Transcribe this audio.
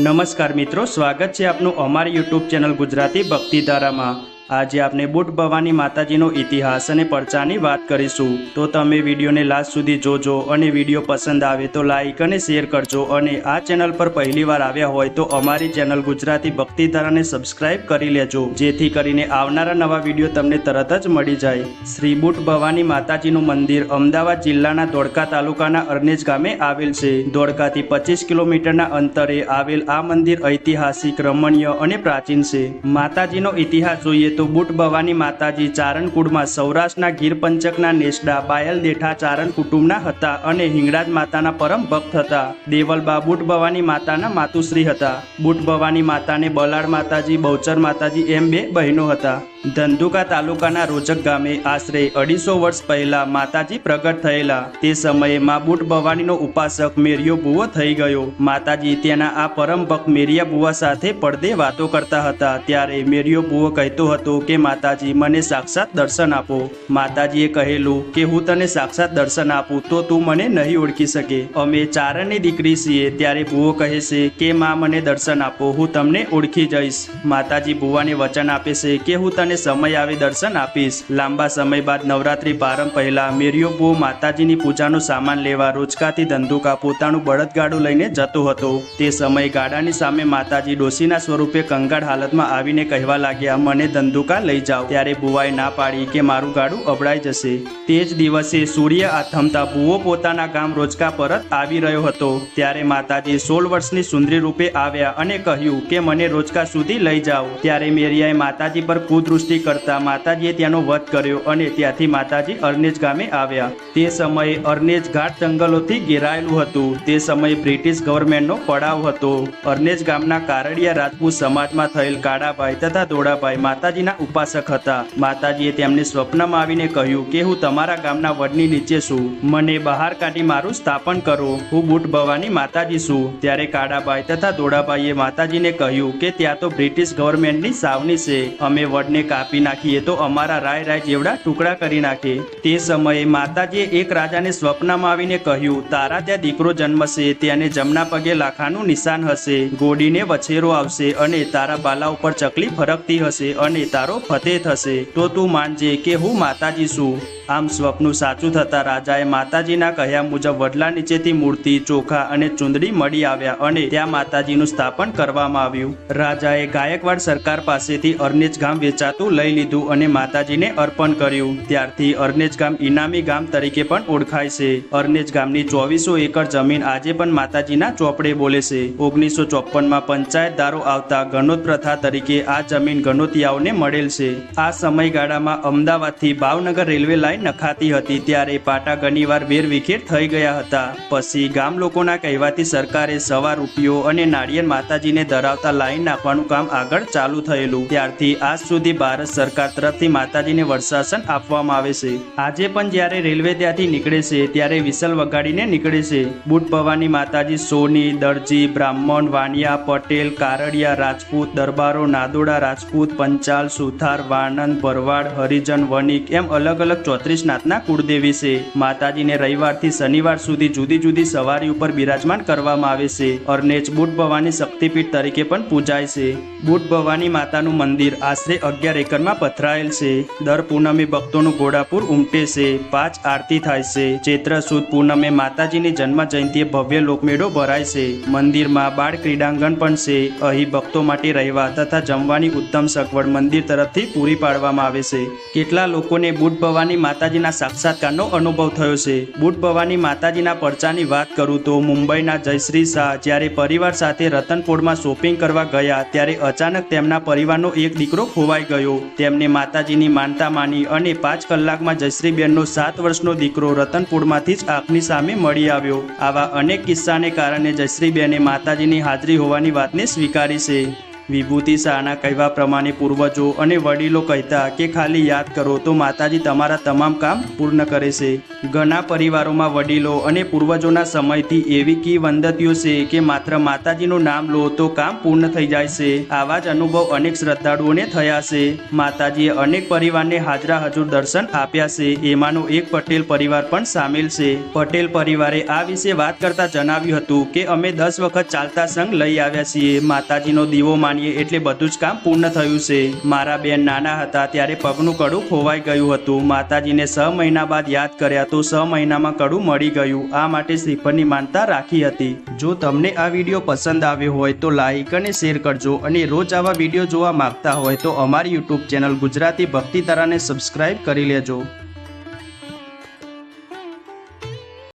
નમસ્કાર મિત્રો સ્વાગત છે આપનું અમારી યુટ્યુબ ચેનલ ગુજરાતી ભક્તિધારામાં. આજે આપણે બુટ ભવાની માતાજીનો ઇતિહાસ અને પરચાની વાત કરીશું. તો તમે વિડીયોને લાસ્ટ સુધી જોજો અને વીડિયો પસંદ આવે તો લાઇક અને શેર કરજો અને આ ચેનલ પર પહેલીવાર આવ્યા હોય તો અમારી ચેનલ ગુજરાતી ભક્તિધારાને સબસ્ક્રાઇબ કરી લેજો. જેથી કરીને આવનારા નવા વીડિયો તમને તરત જ મળી જાય. શ્રી બુટ ભવાની માતાજીનું મંદિર અમદાવાદ જિલ્લાના ધોળકા તાલુકાના અરનેજ ગામે આવેલ છે. ધોળકાથી પચીસ કિલોમીટરના અંતરે આવેલ આ મંદિર ઐતિહાસિક, રમણીય અને પ્રાચીન છે. માતાજીનો ઇતિહાસ જોઈએ તો બુટ ભવાની માતાજી ચારણકુડમાં સૌરાષ્ટ્રના ગીર પંચકના નેસડા, બાયલ દેઠા ચારણ કુટુંબના હતા અને હિંગળાજ માતાના પરમ ભક્ત હતા. દેવલબા બુટ ભવાની માતાના માતુશ્રી હતા. બુટ ભવાની માતાને બલાડ માતાજી, બહુચર માતાજી એમ બે બહેનો હતા. ધંધુકા તાલુકાના રોજક ગામે આશરે અઢીસો વર્ષ પહેલા માતાજી પ્રગટ થયેલા. તે સમયે મા બુટ ભવાનીનો ઉપાસક મેરિયો બુવો થઈ ગયો. માતાજી તેના આ પરમ ભક્ત મેરિયા બુવા સાથે પડદે વાતો કરતા હતા. ત્યારે મેરિયો બુવો કહેતો હતો કે, માતાજી, મને સાક્ષાત દર્શન આપો. માતાજીએ કહેલું કે, હું તને સાક્ષાત દર્શન આપું તો તું મને નહીં ઓળખી શકે. અમે ચારણની દીકરી છીએ ત્યારે ભુવો કહે છે કે, મા, મને દર્શન આપો, હું તમને ઓળખી જઈશ. માતાજી ભુવાને વચન આપે છે કે, હું તને સમય આવી દર્શન આપીશ. લાંબા સમય બાદ નવરાત્રી પ્રારંભ પહેલા મેરિયો ભુવો માતાજીની પૂજાનો સામાન લેવા રોજકાથી ધંધુકા પોતાનું બળદગાડું લઈને જતો હતો. તે સમયે ગાડાની સામે માતાજી ડોશીના સ્વરૂપે કંગાળ હાલતમાં આવીને કહેવા લાગ્યા, મને ધંધુકા લઈ જાઓ. ત્યારે ભુવાએ ના પાડી કે મારું ગાડું અબડાઈ જશે. તે જ દિવસે સૂર્ય આથમતા ભુવો પોતાના ગામ રોજકા પરત આવી રહ્યો હતો. ત્યારે માતાજી સોળ વર્ષની સુંદરી રૂપે આવ્યા અને કહ્યું કે, મને રોજકા સુધી લઈ જાઓ. ત્યારે મેરિયાએ માતાજી પર કુદૃષ્ટિ કરતા માતાજીએ ત્યાંનો વધ કર્યો અને ત્યાંથી માતાજી અરનેજ ગામે આવ્યા. તે સમયે અરનેજ ઘાટ જંગલોથી ઘેરાયેલું હતું. તે સમયે બ્રિટિશ ગવર્મેન્ટનો પડાવ હતો. અરનેજ ગામના કારડિયા રાજપૂત સમાજમાં થયેલ કાળાભાઈ તથા દોડાભાઈ માતાજીના ઉપાસક હતા. માતાજીએ તેમને સ્વપ્નમાં આવીને કહ્યું કે, હું તમારા ગામના વડની નીચે છું. મને બહાર કાઢી મારું સ્થાપન કરો. હું બુટ ભવાની માતાજી છું. ત્યારે કાળાભાઈ તથા દોડાભાઈએ માતાજીને કહ્યું કે, ત્યાં તો બ્રિટિશ ગવર્મેન્ટની સાવની છે. અમે વડને કાપી નાખીએ તો અમારા રાય રાય જેવડા ટુકડા કરી નાખે. તે સમયે માતાજીએ એક રાજાને સ્વપ્નમાં આવીને કહ્યું, તારા ત્યાં દીકરો જન્મશે તેને જમના પગે લાખાનું નિશાન હશે. ગોડીને વછેરો આવશે અને તારા બાલા ઉપર ચકલી ફરકતી હશે અને તારો ફતેહ થશે. તો તું માનજે કે હું માતાજી છું. આમ સ્વપ્નું સાચું થતા રાજાએ માતાજીના કહ્યા મુજબ વડલા નીચેથી મૂર્તિ, ચોખા અને ચુંદડી મળી આવ્યા અને ત્યાં માતાજીનું સ્થાપન કરવામાં આવ્યું. રાજાએ ગાયકવાડ સરકાર પાસેથી અરનેજ ગામ વેચાતું લઈ લીધું અને માતાજીને અર્પણ કર્યું. ત્યારથી અરનેજ ગામ ઇનામી ગામ તરીકે પણ ઓળખાય છે. અરનેજ ગામની ચોવીસો એકર જમીન આજે પણ માતાજીના ચોપડે બોલે છે. ઓગણીસો ચોપનમાં પંચાયત દારો આવતા ગણોત પ્રથા તરીકે આ જમીન ગણોતિયાઓને મળેલ છે. આ સમયગાળામાં અમદાવાદથી ભાવનગર રેલવે લાઇન નખાતી હતી ત્યારે પાટા ઘણીવાર વેરવિખેર થઈ ગયા હતા. પછી ગામ લોકોના કહેવાથી સરકારે સવા રૂપિયો અને નાળિયેર માતાજીને ધરાવતા લાઈન નાખવાનું કામ આગળ ચાલુ થયેલું. ત્યારથી આજ સુધી ભારત સરકાર તરફથી માતાજીને વર્ષાસન આપવામાં આવે છે. આજે પણ જ્યારે રેલવે ત્યાંથી નીકળે છે, ત્યારે વિસલ વગાડીને નીકળે છે. બુટ ભવાની માતાજી સોની, દરજી, બ્રાહ્મણ, વાણિયા, પટેલ, કારડિયા, રાજપૂત, દરબારો, નાદોડા, રાજપૂત, પંચાલ, સુથાર, વાણંદ, ભરવાડ, હરિજન, વણિક એમ અલગ અલગ ચોત્રીસ નાથના કુળદેવી છે. માતાજીને રવિવારથી શનિવાર સુધી જુદી જુદી સવારી ઉપર બિરાજમાન કરવામાં આવે છે. અરનેજ બુટ ભવાની શક્તિપીઠ તરીકે પણ પૂજાય છે. બુટ ભવાની માતાનું મંદિર આશરે અગિયાર એકરમાં પથરાયેલ છે. દર પૂનમે ભક્તોનું ઘોડાપુર ઉમટે છે. પાંચ આરતી થાય છે. ચૈત્ર સુદ પૂનમે માતાજીની જન્મ જયંતિએ ભવ્ય લોકમેળો ભરાય છે. મંદિરમાં બાળ ક્રીડાંગણ પણ છે. અહીં ભક્તો માટે રહેવા તથા જમવાની ઉત્તમ સગવડ મંદિર તરફથી પૂરી પાડવામાં આવે છે. કેટલા લોકોને બુટ ભવાની માતાજીના સાક્ષાત્કારનો અનુભવ થયો છે. બુટ ભવાની માતાજીના પરચાની વાત કરું તો મુંબઈના જયશ્રી શાહ જ્યારે પરિવાર સાથે રતનપોળમાં શોપિંગ કરવા ગયા ત્યારે અચાનક તેમના પરિવારનો એક દીકરો ખોવાઈ ગયો. તેમને માતાજીની માનતા માની અને પાંચ કલાકમાં જયશ્રીબેનનો સાત વર્ષનો દીકરો રતનપુરમાંથી જ આંખની સામે મળી આવ્યો. આવા અનેક કિસ્સાને કારણે જયશ્રીબેને માતાજીની હાજરી હોવાની વાતને સ્વીકારી છે. વિભૂતિ શાહના કહેવા પ્રમાણે પૂર્વજો અને વડીલો કહેતા કે, ખાલી યાદ કરો તો માતાજી તમારા તમામ કામ પૂર્ણ કરે છે. ઘણા પરિવારોમાં વડીલો અને પૂર્વજોના સમયથી એવી કી વંદતીઓ છે કે, માત્ર માતાજીનું નામ લો તો કામ પૂર્ણ થઈ જાય છે. આવા જ અનુભવ અનેક શ્રદ્ધાળુઓને થયા છે. માતાજીએ અનેક પરિવારને હાજરા હજુર દર્શન આપ્યા છે. એમાંનો એક પટેલ પરિવાર પણ સામેલ છે. પટેલ પરિવારે આ વિશે વાત કરતા જણાવ્યું હતું કે, અમે દસ વખત ચાલતા સંઘ લઈ આવ્યા છીએ. માતાજીનો દીવો માનીએ એટલે બધું જ કામ પૂર્ણ થયું છે. મારા બેન નાના હતા ત્યારે પગનું કડું ખોવાઈ ગયું હતું. માતાજીને છ મહિના બાદ યાદ કર્યા તો છ મહિનામાં કડું મળી ગયું. આ માટે શ્રીફળની માનતા રાખી હતી. જો તમને આ વીડિયો પસંદ આવ્યો હોય તો લાઇક અને શેર કરજો અને રોજ આવા વીડિયો જોવા માંગતા હોય તો અમારી યુટ્યુબ ચેનલ ગુજરાતી ભક્તિ તારાને સબસ્ક્રાઇબ કરી લેજો.